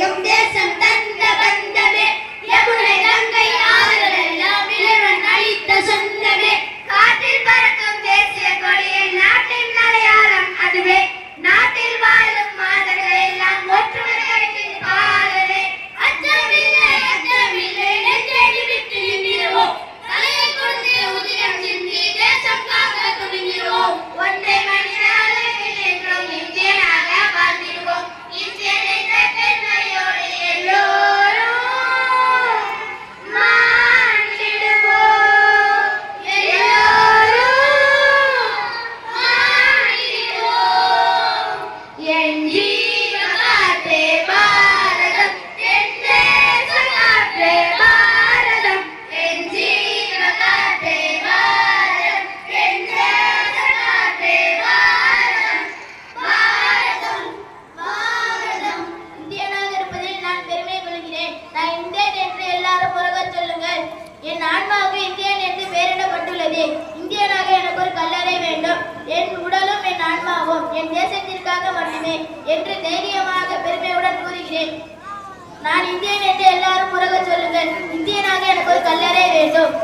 Ellos மட்டுமே என்று தைரியமாக பெருமையுடன் கூறுகிறேன். நான் இந்தியன் என்று எல்லாரும் உறக சொல்லுங்கள். இந்தியனாக எனக்கு ஒரு கல்லறை வேண்டும்.